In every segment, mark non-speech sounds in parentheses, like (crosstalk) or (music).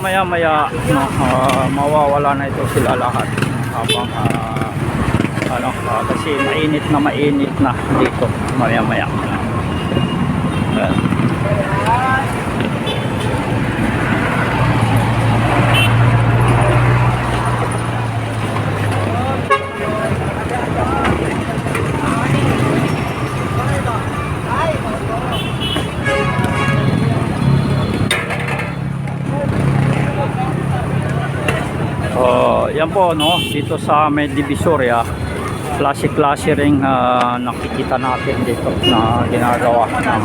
maya maya ah, mawawala na ito sila lahat habang ah, ano ah, kasi mainit na mainit na dito maya maya Ayan. Oh, yan po no, dito sa may Divisoria, klase-klase ring ah, nakikita natin dito na ginagawa ng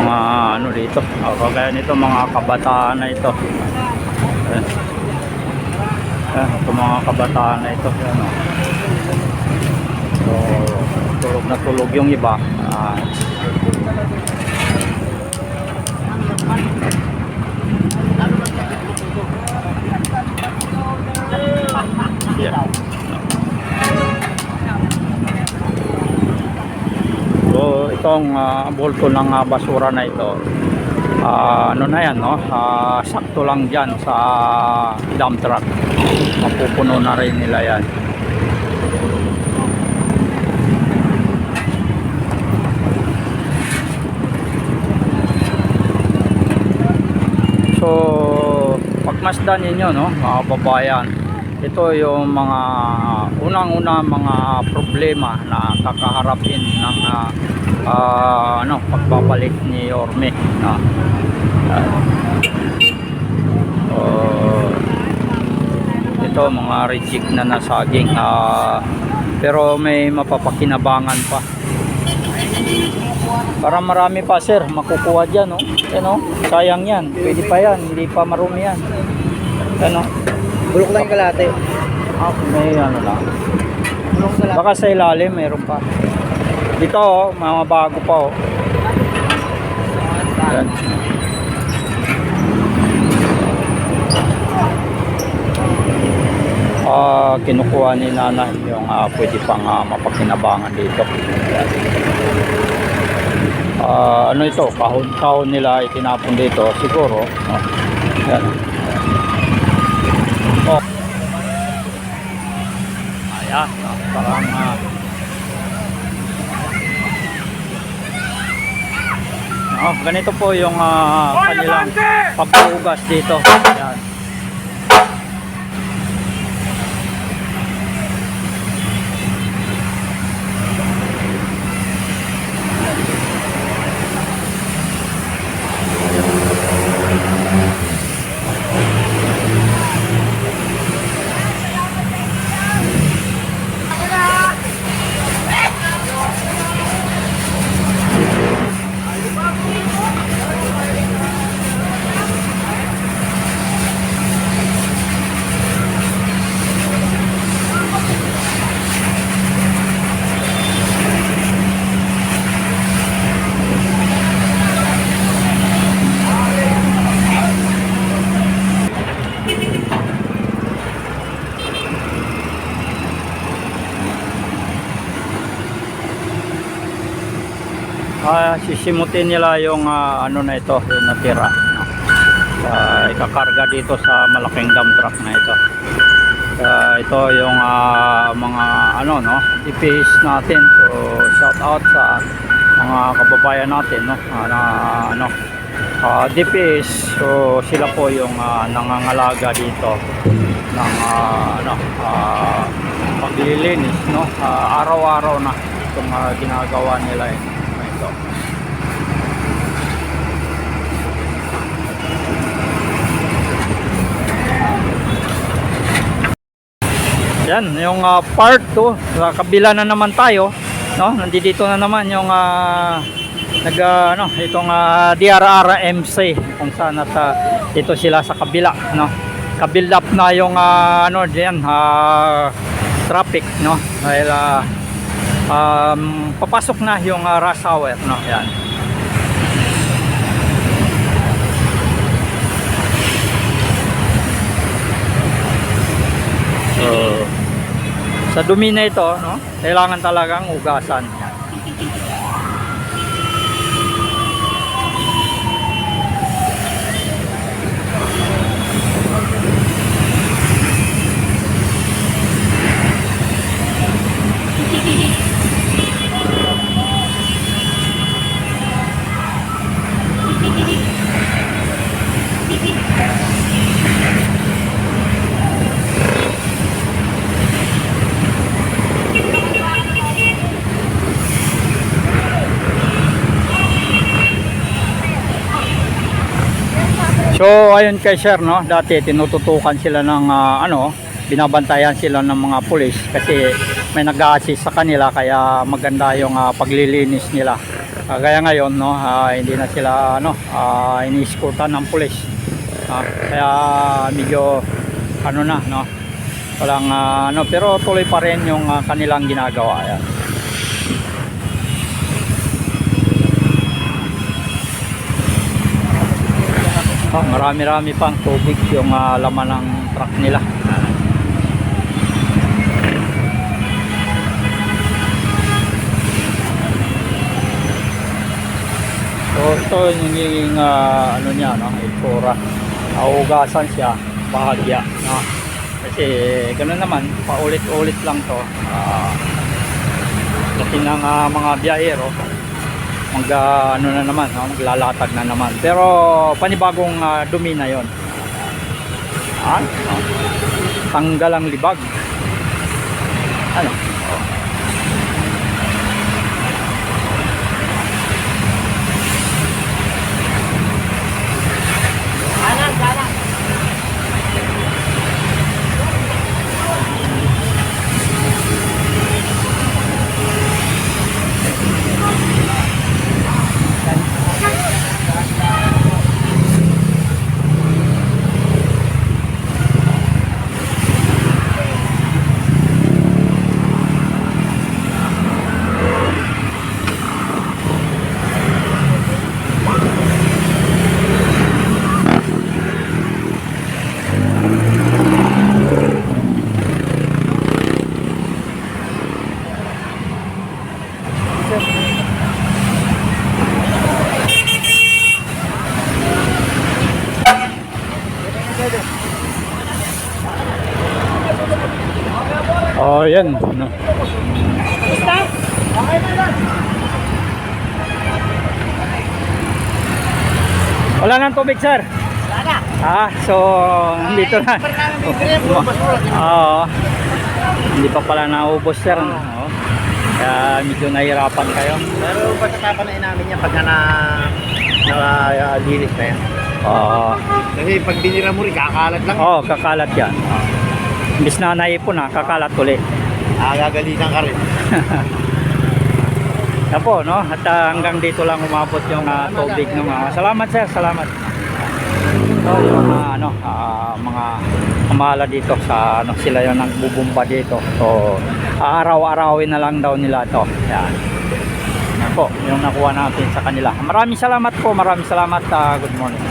mga ano dito. Uh, kagaya nito mga kabataan na ito. Ayan, ito mga kabataan na ito. Ayan, oh. So, tulog na tulog yung iba. Ah, yeah. So itong uh, bulto ng ah, basura na ito. Ah, ano na yan no? Ah, sakto lang dyan sa dump truck. Mapupuno na rin nila yan. So pagmasdan ninyo no? Mga babayan ito yung mga unang-una mga problema na kakaharapin ng ah, ah, ano pagbabalik ni Orme. Na uh, ito mga reject na nasaging. Ah, pero may mapapakinabangan pa. Para marami pa sir. Makukuha dyan no? Yan, no? sayang yan. Pwede pa yan. Hindi pa marumi yan. Ano Bulok lang yung kalate. Ah, may ano lang. Baka sa ilalim mayroon pa. Dito oh, mga bago pa oh. Ayan. Ah, kinukuha ni nanay yung ah, pwede pang ah, mapakinabangan dito. Ah, ano ito? Kahon-kahon nila itinapon dito siguro. Oh. Ayan. Oh. Ayan, parang ah, Oh, ganito po yung ah, kanilang pagbuugas dito. Ayan. Ah, sisimutin nila yung ah, ano na ito, yung natira. No? Ah, ikakarga dito sa malaking dump truck na ito. Ah, ito yung ah, mga ano no, DPS natin. So shout out sa mga kababayan natin no, ah, na ano ah, DPS. So sila po yung ah, nangangalaga dito ng ah, ano ah, paglilinis no, Ah, araw-araw na itong ah, ginagawa nila eh. Ito. Yan, yung ah, part 2, sa kabila na naman tayo, no? Nandito na naman yung ah, nag ah, ano, itong ah, DRR MC kung saan at dito sila sa kabila, no? Kabuild up na yung ah, ano diyan, ah, traffic, no? Dahil ah, um, papasok na yung uh, rush hour no yan sa dumi na ito no kailangan talagang ugasan So ayun kay sir no, dati tinututukan sila ng ah, ano, binabantayan sila ng mga pulis kasi may nag-assist sa kanila kaya maganda yung ah, paglilinis nila. Ah, kaya ngayon no, ah, hindi na sila ano, uh, iniiskutan ng pulis. Ah, kaya medyo ano na no. Walang ah, ano pero tuloy pa rin yung ah, kanilang ginagawa. Ayan. Oh, marami-rami pang tubig yung ah, laman ng truck nila. So ito yung ah, ano niya, no? itsura. Nauugasan siya, bahagya. No? Kasi gano'n naman, paulit-ulit lang to. Ah, kasi ng ah, mga biyahero, mag ano na naman, no? maglalatag na naman. Pero panibagong ah, dumi na yon. Ah, oh. Tanggal ang libag. Ano? Oh. Oh, yan. Ano? Wala nang tubig, sir. Wala. Ah, so dito na. Oo. Hindi pa pala naubos, sir. no? Oo. Kaya medyo nahirapan kayo. Pero pagkakapanay namin yan pagka na nakalinis na yan. Oo. Kasi pag binira mo rin, kakalat lang. Oo, kakalat yan. Imbis na naipon na, kakalat ulit. Ah, gagalitan ka rin. (laughs) Yan po, no? At ah, hanggang dito lang umabot yung ah, tubig ng mga. Salamat sir, salamat. So, yung mga ano, ah, mga kamala dito sa ano sila yung nagbubumba dito. So, araw-arawin na lang daw nila to. Yan. Yan po, yung nakuha natin sa kanila. Maraming salamat po, maraming salamat. ah, good morning.